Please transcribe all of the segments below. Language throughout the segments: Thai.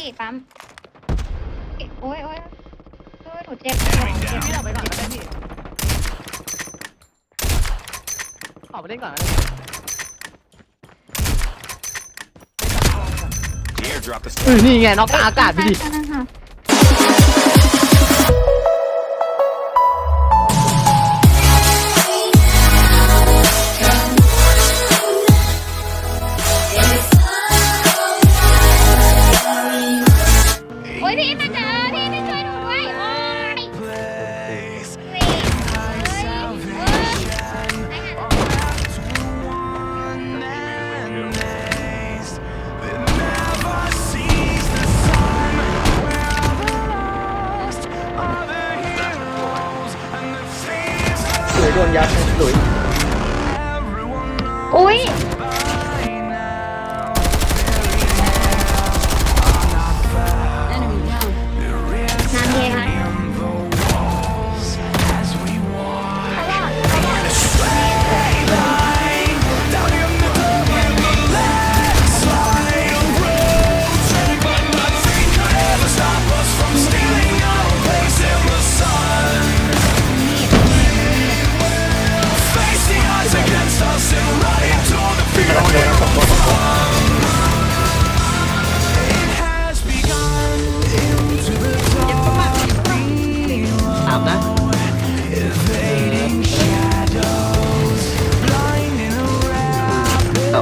พี่ปั๊มโอ้ยโอ้ยโอ้ยหนูเจ็บหนูเจ็บพี่เอาไปก่อนก็ได้พี่ขอไปเล่นก่อนนะ The airdrop is เออนี่ไงนอกกลางอากาศพี่ดิ นั่นค่ะโอ้ หลุยโ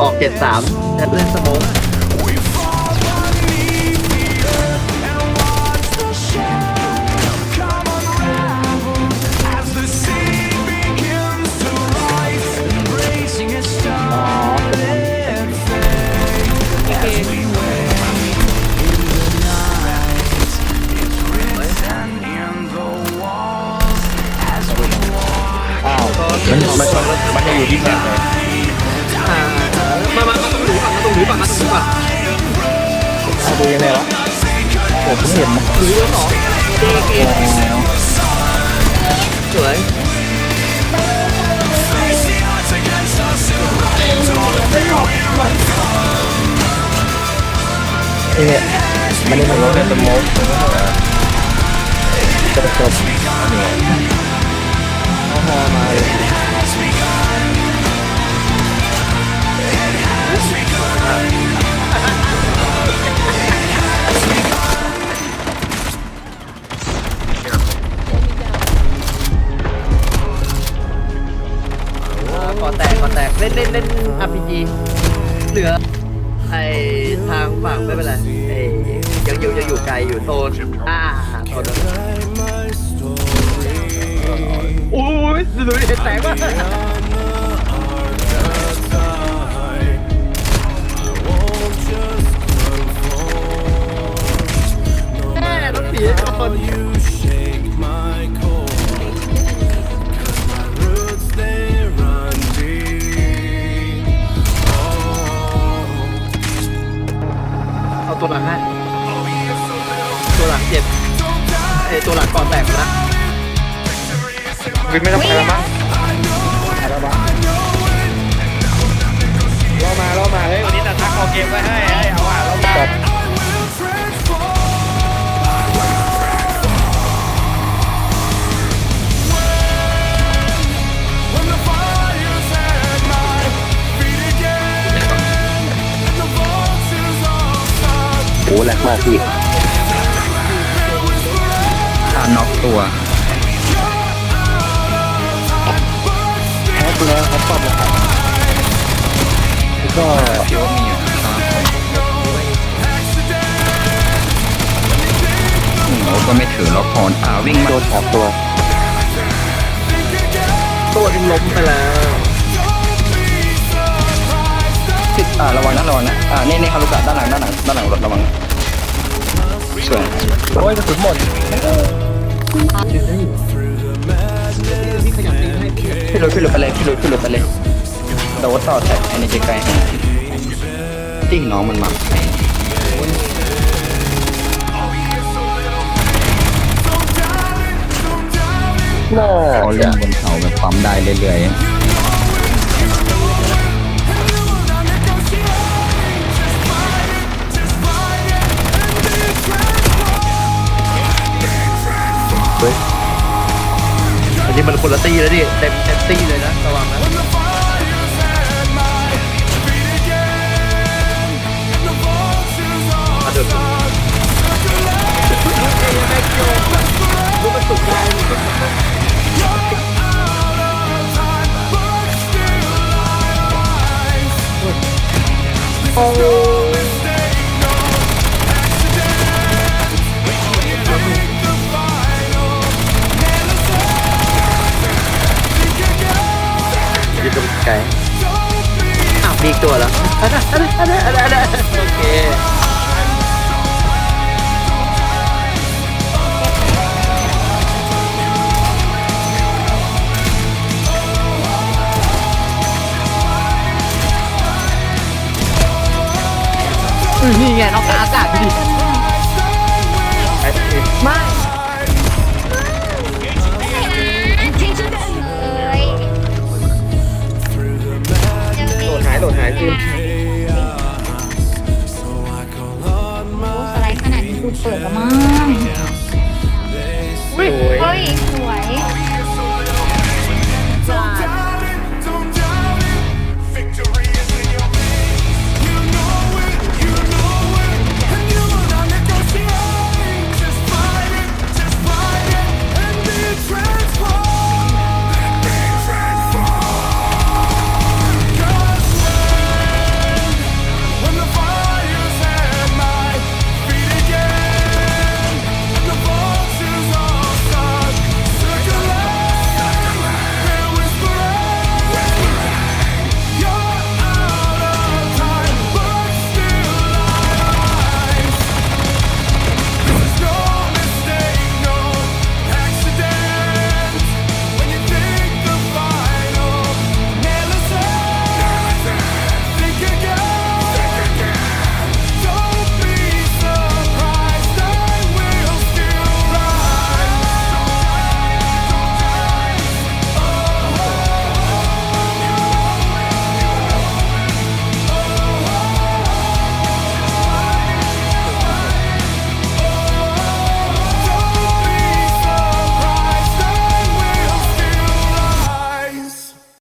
ออกเจ็ดสามเล่นสโมองอ้าวมันมันมันจะอยู่ที่แม่เลย มาตรงหลุยก่อนมาตรงหลุยก่อนเอาดูยังไงวะผมเพิ่งเห็นนะหลุยเบอร์สองเจเกสวยเอ๊ะมันนี่มันรถในสโมองจะจบเอาฮอมาเลย อ่าก่อแตกขอแตกเล่นเล่นเล่นอาร์พีจีเหลือไอทางฝั่งไม่เป็นไรไอยังอยู่ยังอยู่ไกลอยู่โซนอ่าโซนนั้นโอ้ยดูดิแตกว่ะ เอาตัวหลังให้ตัวหลังเจ็บไอตัวหลังก่อนแตกนะวินไม่ต้องไปแล้วมั้งไปแล้วมั้งรอมารอมาเฮ้ยวันนี้ตัดทักคอเกมไว้ให้ให้เอาอะเราตัด แหลกมากพี่ถ้าน็อกตัวน็อกแล้วเขาตอบแล้วครับแล้วก็เดี๋ยวมีอยู่โอ้ก็ไม่ถือล็อกคอนอ่าวิ่งมาโดนแถบตัว ตัวที่ล้มไปแล้วติดอ่าระวังนะระวังนะอ่านี่นี่คารุกะด้านหลังด้านหลังด้านหลังรถระวังนะ สวยโอ้ยกระสุนหมดพี่ขยับตีให้พี่พี่หลุดพี่หลุดไปเลยพี่หลุดพี่หลุดไปเลยแต่ว่าต่อแต่อันนี้จะไกลให้ติ้งน้องมันมาโน่เล่นบนเขาแบบปั๊มได้เรื่อย นี่มันคนละตีแล้วดิเต็มเต็มตีเลยนะระวังนะอะเดี๋ยวรู้มันสุดได้โอ้ ตัวแล้วอันนั้นอันนั้นอันนั้นอันนั้นอันนั้นโอเคอือนี่ไงนอกกลางอากาศพี่ดิไปสิไม่ายโหลดหายคือโอ้สไลด์ขนาดนี้ดูเปิดละมั้ง